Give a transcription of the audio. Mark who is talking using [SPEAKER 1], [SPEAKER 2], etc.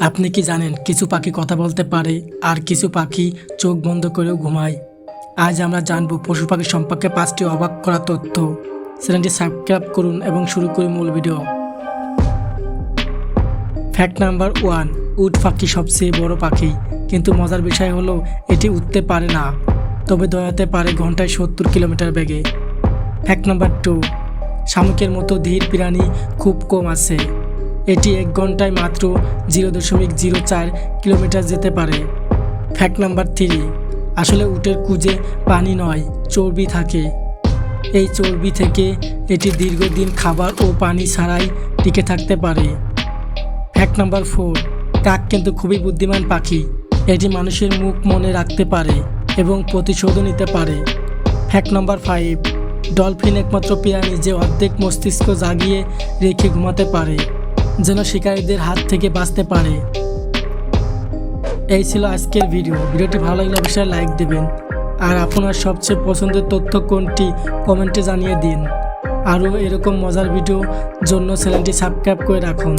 [SPEAKER 1] আপনি কি জানেন কিছু পাখি কথা বলতে পারে আর কিছু পাখি চোখ বন্ধ করেও ঘুমায়? আজ আমরা জানব পশু পাখি সম্পর্কে পাঁচটি অবাক করা তথ্য। চ্যানেলটি সাবস্ক্রাইব করুন এবং শুরু করি মূল ভিডিও। ফ্যাক্ট নাম্বার ওয়ান উট পাখি সবচেয়ে বড় পাখি। কিন্তু মজার বিষয় হলো, এটি উঠতে পারে না। তবে দৌড়াতে পারে ঘন্টায় সত্তর কিলোমিটার বেগে। ফ্যাক্ট নাম্বার টু শামুকের মতো ধীর প্রাণী খুব কম আছে। এটি এক ঘন্টায় মাত্র জিরো দশমিক জিরো চার কিলোমিটার যেতে পারে। ফ্যাক্ট নাম্বার থ্রি আসলে উটের কুজে পানি নয়, চর্বি থাকে। এই চর্বি থেকে এটি দীর্ঘদিন খাবার ও পানি ছাড়াই টিকে থাকতে পারে। ফ্যাক্ট নাম্বার ফোর কাক কিন্তু খুবই বুদ্ধিমান পাখি। এটি মানুষের মুখ মনে রাখতে পারে এবং প্রতিশোধও নিতে পারে। ফ্যাক্ট নাম্বার ফাইভ ডলফিন একমাত্র প্রাণী যে অর্ধেক মস্তিষ্ক জাগিয়ে রেখে ঘুমাতে পারে। যেন শিকারীদের হাত থেকে বাঁচতে পারে। এই ছিল আজকের ভিডিও। ভিডিওটি ভালো লাগলে অবশ্যই লাইক দেবেন। আর আপনার সবচেয়ে পছন্দের তথ্য কোনটি কমেন্টে জানিয়ে দিন। আরও এরকম মজার ভিডিও জন্য চ্যানেলটি সাবস্ক্রাইব করে রাখুন।